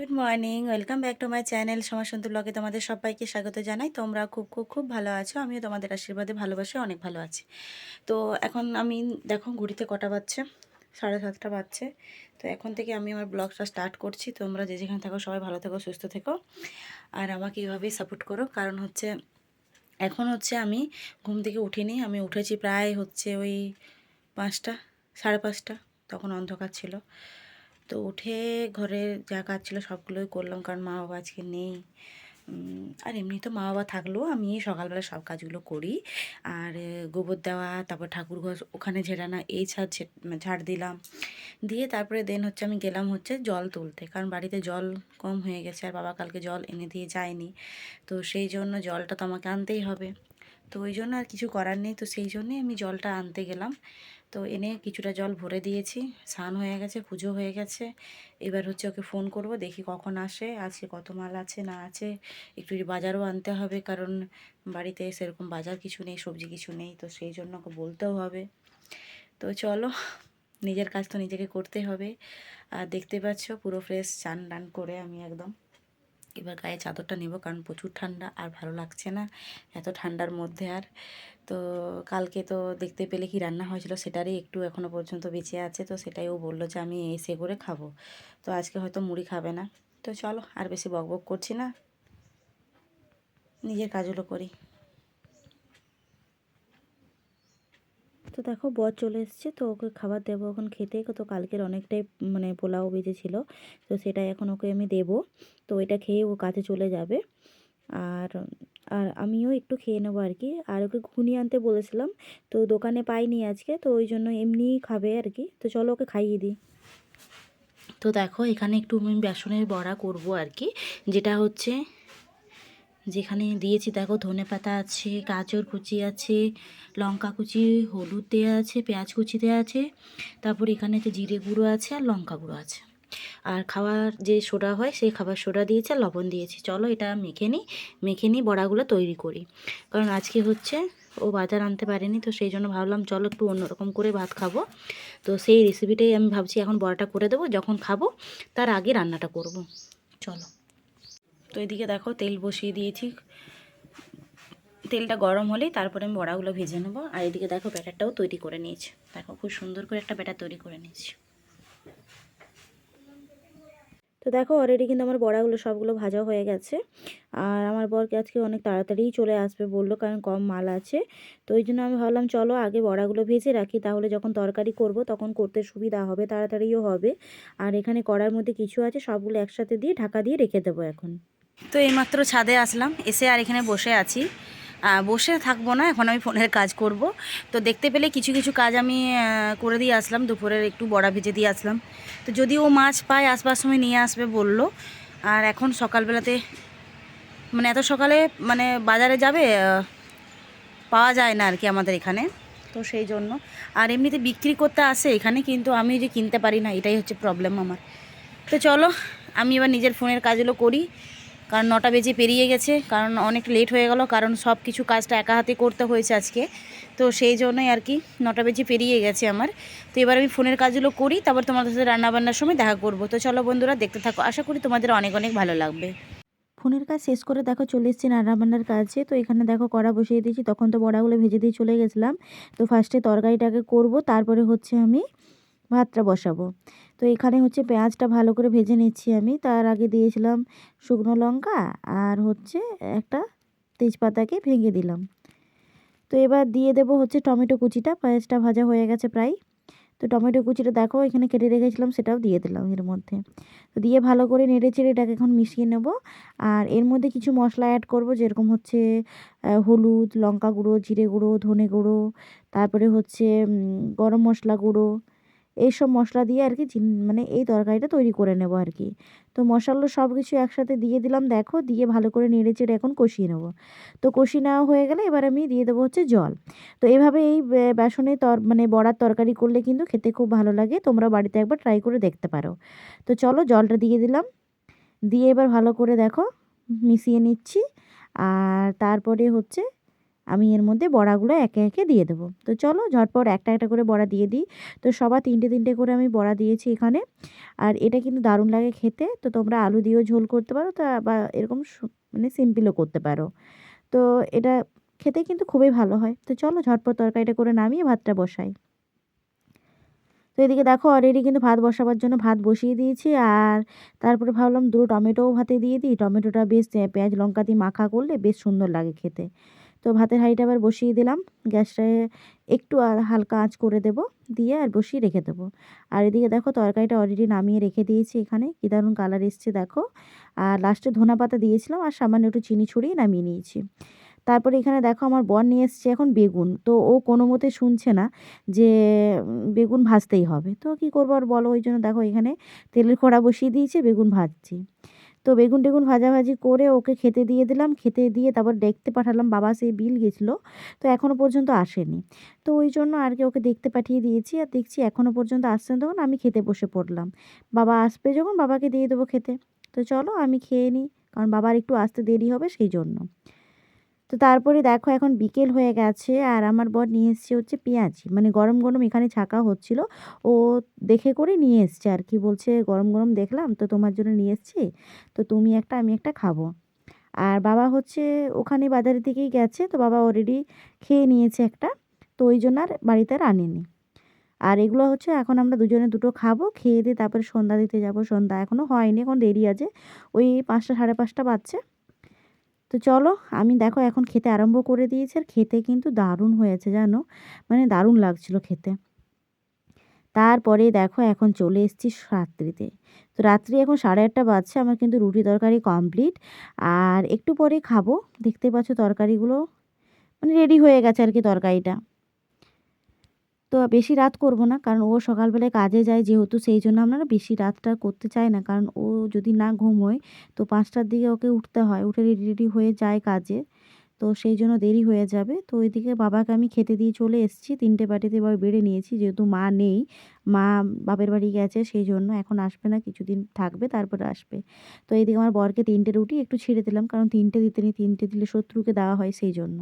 Good morning welcome back to my channel সমাসন্ত ব্লগে তোমাদের সবাইকে স্বাগত জানাই। তোমরা খুব খুব খুব ভালো আছো। আমিও তোমাদের আশীর্বাদে ভালোবাসে, অনেক ভালো আছি। তো এখন আমি, দেখো, ঘুড়িতে কটা বাজছে, সাড়ে সাতটা বাজছে। তো এখন থেকে আমি আমার ব্লগটা স্টার্ট করছি। তোমরা যে যেখানে থাকো, সবাই ভালো থেকো, সুস্থ থেকো। আর আমাকে এইভাবেই সাপোর্ট করো। কারণ হচ্ছে, এখন হচ্ছে আমি ঘুম থেকে উঠিনি। আমি উঠেছি প্রায় হচ্ছে ওই পাঁচটা, সাড়ে পাঁচটা, তখন অন্ধকার ছিল। তো উঠে ঘরে যা কাজ ছিল সবগুলোই করলাম, কারণ মা বাবা আজকে নেই। আর এমনি তো মা বাবা থাকলেও আমি সকালবেলা সব কাজগুলো করি। আর গোবর দেওয়া, তারপর ঠাকুর ঘর, ওখানে ঝেড়ানা, এই ছাদ ঝে- ঝাড় দিলাম। দিয়ে তারপরে দেন হচ্ছে আমি গেলাম হচ্ছে জল তুলতে, কারণ বাড়িতে জল কম হয়ে গেছে আর বাবা কালকে জল এনে দিয়ে যায়নি। তো সেই জন্য জলটা তো আমাকে আনতেই হবে। তো ওই জন্য আর কিছু করার নেই, তো সেই জন্যই আমি জলটা আনতে গেলাম। তো এনে কিছুটা জল ভরে দিয়েছি। স্নান হয়ে গেছে, পুজো হয়ে গেছে। এবার হচ্ছে ওকে ফোন করব, দেখি কখন আসে, আজকে কত মাল আছে, না আছে। একটু বাজারও আনতে হবে, কারণ বাড়িতে সেরকম বাজার কিছু নেই, সবজি কিছু নেই, তো সেই জন্য ওকে বলতেও হবে। তো চলো, নিজের কাজ তো নিজেকে করতে হবে। আর দেখতে পাচ্ছ, পুরো ফ্রেশ চান টান করে আমি একদম। এবার গায়ে চাদরটা নেব, কারণ প্রচুর ঠান্ডা, আর ভালো লাগছে না, এত ঠান্ডার মধ্যে আর। তো কালকে তো দেখতে পেলে কি রান্না হয়েছিল সেটারই একটু এখনও পর্যন্ত বেঁচে আছে, তো সেটাই ও বলল যে আমি এসে করে খাব। তো আজকে হয়তো মুড়ি খাবে না। তো চলো আর বেশি বকবক করছি না। নিজের কাজগুলো করি। তো দেখো, বর চলে এসছে, তো ওকে খাবার দেবো এখন খেতে। তো কালকের অনেকটাই মানে পোলাও বেজেছিল তো সেটাই এখন ওকে আমি দেবো। তো এটা খেয়ে ও কাজে চলে যাবে। আর আর আমিও একটু খেয়ে নেব আর কি। আর ওকে ঘুগনি আনতে বলেছিলাম, তো দোকানে পাইনি আজকে, তো ওই জন্য এমনিই খাবে আর কি। তো চলো ওকে খাইয়ে দিই। তো দেখো, এখানে একটু আমি বেসনের বড়া করব আর কি, যেটা হচ্ছে যেখানে দিয়েছি, দেখো ধনে পাতা আছে, গাজর কুচি আছে, লঙ্কা কুচি, হলুদ দেওয়া আছে, পেঁয়াজ কুচি দেওয়া আছে, তারপর এখানে যে জিরে গুঁড়ো আছে আর লঙ্কা গুঁড়ো আছে। আর খাওয়ার যে সোডা হয় সেই খাবার সোডা দিয়েছে, লবণ দিয়েছি। চলো এটা মেখে নিই মেখে নিই বড়াগুলো তৈরি করি। কারণ আজকে হচ্ছে ও বাজার আনতে পারেনি, তো সেই জন্য ভাবলাম চলো একটু অন্যরকম করে ভাত খাব। তো সেই রেসিপিটাই আমি ভাবছি এখন বড়াটা করে দেবো, যখন খাব তার আগে রান্নাটা করব। চলো। তো এদিকে দেখো তেল বসিয়ে দিয়েছি। তেলটা গরম হলেই তারপরে আমি বড়াগুলো ভেজে নেব। আর এদিকে দেখো ব্যাটারটাও তৈরি করে নিয়েছি। দেখো খুব সুন্দর করে একটা ব্যাটার তৈরি করে নিয়েছি। তো দেখো অলরেডি কিন্তু আমার বড়াগুলো সবগুলো ভাজা হয়ে গেছে। আর আমার বরকে আজকে অনেক তাড়াতাড়িই চলে আসবে বলল, কারণ কম মাল আছে। তো ওই জন্য আমি ভাবলাম, চলো আগে বড়াগুলো ভেজে রাখি, তাহলে যখন তরকারি করব তখন করতে সুবিধা হবে, তাড়াতাড়িও হবে। আর এখানে কড়ার মধ্যে কিছু আছে, সবগুলো একসাথে দিয়ে ঢাকা দিয়ে রেখে দেবো এখন। তো এইমাত্র ছাদে আসলাম, এসে আর এখানে বসে আছি। বসে থাকব না, এখন আমি ফোনের কাজ করব। তো দেখতে পেলে কিছু কিছু কাজ আমি করে দিয়ে আসলাম। দুপুরের একটু বড়া ভেজে দিয়ে আসলাম। তো যদি ও মাছ পায়, আসবার সময় নিয়ে আসবে বলল। আর এখন সকালবেলাতে মানে এত সকালে মানে বাজারে যাবে পাওয়া যায় না আর কি আমাদের এখানে। তো সেই জন্য। আর এমনিতে বিক্রি করতে আসে এখানে, কিন্তু আমি যে কিনতে পারি না, এটাই হচ্ছে প্রবলেম আমার। তো চলো, আমি এবার নিজের ফোনের কাজগুলো করি। কারণ নটা বেজে পেরিয়ে গেছে, কারণ অনেক লেট হয়ে গেল, কারণ সব কিছু কাজটা একা হাতে করতে হয়েছে আজকে। তো সেই জন্যই আর কি নটা বেজে পেরিয়ে গেছে আমার। তো এবার আমি ফোনের কাজগুলো করি, তারপর তোমাদের সাথে রান্নাবান্নার সময় দেখা করব। তো চলো বন্ধুরা, দেখতে থাকো। আশা করি তোমাদের অনেক অনেক ভালো লাগবে। ফোনের কাজ শেষ করে দেখো, চলে এসেছি রান্নাবান্নার কাজে। তো এখানে দেখো কড়া বসিয়ে দিয়েছি, তখন তো বড়াগুলো ভেজে দিয়ে চলে গেছিলাম। তো ফার্স্টে তরকারিটাকে করব, তারপরে হচ্ছে আমি ভাতটা বসাবো। তো এখানে হচ্ছে পেঁয়াজটা ভালো করে ভেজে নিচ্ছি আমি। তার আগে দিয়েছিলাম শুকনো লঙ্কা আর হচ্ছে একটা তেজপাতাকে ভেঙে দিলাম। তো এবার দিয়ে দেবো হচ্ছে টমেটো কুচিটা, পেঁয়াজটা ভাজা হয়ে গেছে প্রায়। তো টমেটো কুচিটা দেখো, এখানে কেটে রেখেছিলাম, সেটাও দিয়ে দিলাম এর মধ্যে। তো দিয়ে ভালো করে নেড়ে চেড়ে এটাকে এখন মিশিয়ে নেব। আর এর মধ্যে কিছু মশলা অ্যাড করব, যেরকম হচ্ছে হলুদ, লঙ্কা গুঁড়ো, জিরে গুঁড়ো, ধনে গুঁড়ো, তারপরে হচ্ছে গরম মশলা গুঁড়ো এইসব মশলা দিয়ে আর কি মানে এই তরকারিটা তৈরি করে নেব আর কি। তো মশলা সব কিছু একসাথে দিয়ে দিলাম, দেখো, দিয়ে ভালো করে নেড়ে চেড়ে এখন কষিয়ে নেব। তো কষিয়ে নেওয়া হয়ে গেলে এবার আমি দিয়ে দেবো হচ্ছে জল। তো এইভাবে এই বেসনে তর মানে বড়ার তরকারি করলে কিন্তু খেতে খুব ভালো লাগে, তোমরা বাড়িতে একবার ট্রাই করে দেখতে পারো। তো চলো জলটা দিয়ে দিলাম। দিয়ে এবার ভালো করে দেখো, মিশিয়ে নিচ্ছি। আর তারপরে হচ্ছে আমি এর মধ্যে বড়াগুলো একে একে দিয়ে দেবো। তো চলো ঝটপট একটা একটা করে বড়া দিয়ে দিই। তো সবার তিনটে তিনটে করে আমি বড়া দিয়েছি এখানে। আর এটা কিন্তু দারুণ লাগে খেতে। তো তোমরা আলু দিয়েও ঝোল করতে পারো তা বা এরকম মানে সিম্পলও করতে পারো। তো এটা খেতে কিন্তু খুবই ভালো হয়। তো চলো ঝটপট তরকারিটা করে নামিয়ে ভাতটা বসাই। তো এদিকে দেখো অলরেডি কিন্তু ভাত বসাবার জন্য ভাত বসিয়ে দিয়েছি। আর তারপরে ভাবলাম দুটো টমেটোও ভাতে দিয়ে দিই। টমেটোটা বেশ পেঁয়াজ, লঙ্কা দিয়ে মাখা করলে বেশ সুন্দর লাগে খেতে। তো ভাতের হাঁড়িটা আবার বসিয়ে দিলাম। গ্যাসটায় একটু আর হালকা আঁচ করে দেব, দিয়ে আর বসিয়ে রেখে দেবো। আর এদিকে দেখো তরকারিটা অলরেডি নামিয়ে রেখে দিয়েছি এখানে। কী দারুণ কালার এসছে দেখো। আর লাস্টে ধনা পাতা দিয়েছিলাম আর সামান্য একটু চিনি ছড়িয়ে নামিয়ে নিয়েছি। তারপরে এখানে দেখো আমার বর নিয়ে এসছে এখন বেগুন। তো ও কোনো মতে শুনছে না যে বেগুন ভাজতেই হবে। তো কী করব আর বলো? ওই জন্য দেখো এখানে তেলের কড়া বসিয়ে দিয়েছে, বেগুন ভাজছি। তো বেগুন টেগুন ভাজাভাজি করে ওকে খেতে দিয়ে দিলাম। খেতে দিয়ে তারপর দেখতে পাঠালাম, বাবা সেই বিল গেছিল, তো এখনও পর্যন্ত আসেনি। তো ওই জন্য আর কি ওকে দেখতে পাঠিয়ে দিয়েছি আর দেখছি এখনও পর্যন্ত আসছে তখন আমি খেতে বসে পড়লাম। বাবা আসবে যখন, বাবাকে দিয়ে দেবো খেতে। তো চলো আমি খেয়ে নিই, কারণ বাবার একটু আসতে দেরি হবে সেই জন্য। তো তারপরে দেখো এখন বিকেল হয়ে গেছে আর আমার বর নিয়ে এসছে হচ্ছে পেঁয়াজি। মানে গরম গরম এখানে ছাকা হচ্ছিল। ও দেখে করে নিয়ে এসছে আর কি, বলছে গরম গরম দেখলাম তো তোমার জন্য নিয়ে এসছি, তো তুমি একটা আমি একটা খাব। আর বাবা হচ্ছে ওখানে বাজারের দিকেই গেছে, তো বাবা অলরেডি খেয়ে নিয়েছে একটা, তো ওই জন্য আর বাড়িতে আর আনেনি। আর এগুলো হচ্ছে এখন আমরা দুজনে দুটো খাব, খেয়ে দিয়ে তারপরে সন্ধ্যা দিতে যাব। সন্ধ্যা এখনও হয়নি, এখন দেরি আছে। ওই পাঁচটা সাড়ে পাঁচটা বাজছে। তো চলো, আমি দেখো এখন খেতে আরম্ভ করে দিয়েছি আর খেতে কিন্তু দারুণ হয়েছে জানো? মানে দারুণ লাগছিল খেতে। তারপরে দেখো এখন চলে এসেছি রাত্রিতে। তো রাত্রি এখন সাড়ে আটটা বাজছে, আমার কিন্তু রুটি তরকারি কমপ্লিট আর একটু পরে খাব। দেখতে পাচ্ছ তরকারিগুলো মানে রেডি হয়ে গেছে আর কি তরকারিটা। তো বেশি রাত করব না, কারণ ও সকালবেলায় কাজে যায় যেহেতু, সেই জন্য আমরা বেশি রাতটা করতে চাই না। কারণ ও যদি না ঘুমোয়, তো পাঁচটার দিকে ওকে উঠতে হয়, উঠে রেডি রেডি হয়ে যায় কাজে। তো সেই জন্য দেরি হয়ে যাবে। তো ওইদিকে বাবাকে আমি খেতে দিয়ে চলে এসেছি, তিনটে বাটিতে এবার বেড়ে নিয়েছি, যেহেতু মা নেই, মা বাপের বাড়ি গেছে, সেই জন্য এখন আসবে না, কিছুদিন থাকবে, তারপরে আসবে। তো এইদিকে আমার বরকে তিনটে রুটি একটু ছিঁড়ে দিলাম, কারণ তিনটে দিতে নিই, তিনটে দিলে শত্রুকে দেওয়া হয়, সেই জন্য।